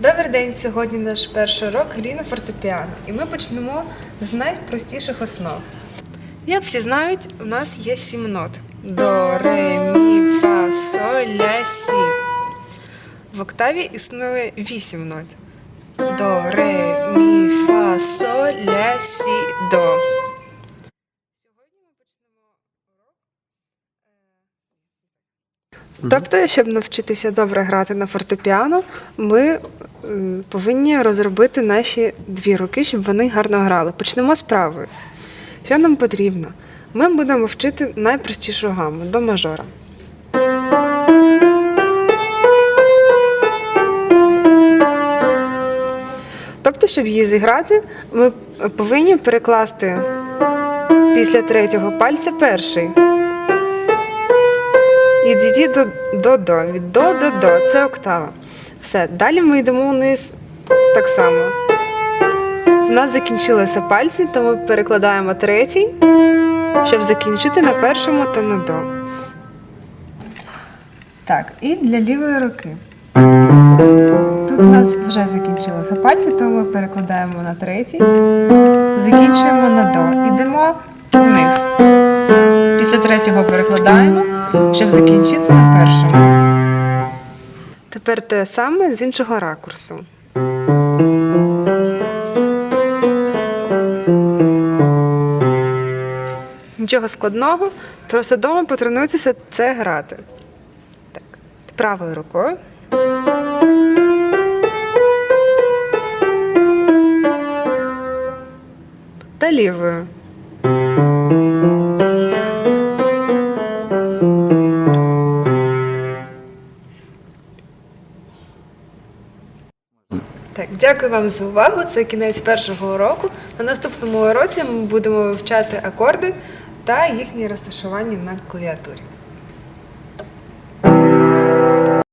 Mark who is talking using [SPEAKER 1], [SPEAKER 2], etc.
[SPEAKER 1] день! Сьогодні наш перший урок грі на фортепіано, і ми почнемо з найпростіших основ. Як всі знають, у нас є сім нот: до, ре, мі, фа, соль, ля, сі. В октаві існує вісім нот: до, ре, мі, фа, соль, ля, сі, до. Тобто, щоб навчитися добре грати на фортепіано, ми повинні розробити наші дві руки, щоб вони гарно грали. Почнемо з правої. Що нам потрібно? Ми будемо вчити найпростішу гаму до мажора. Тобто, щоб її зіграти, ми повинні перекласти після третього пальця перший. І дійди до, до. Від до до до. Це октава. Все. Далі ми йдемо вниз так само. У нас закінчилися пальці, то ми перекладаємо третій, щоб закінчити на першому та на до. Так, і для лівої руки. Тут у нас вже закінчилися пальці, то ми перекладаємо на третій, закінчуємо на до. Ідемо вниз. Після третього перекладаємо, щоб закінчити на першому. Тепер те саме з іншого ракурсу. Нічого складного, просто вдома потренуйтеся це грати. Так, правою рукою. Та лівою. Так, дякую вам за увагу. Це кінець першого уроку. На наступному уроці ми будемо вивчати акорди та їхнє розташування на клавіатурі.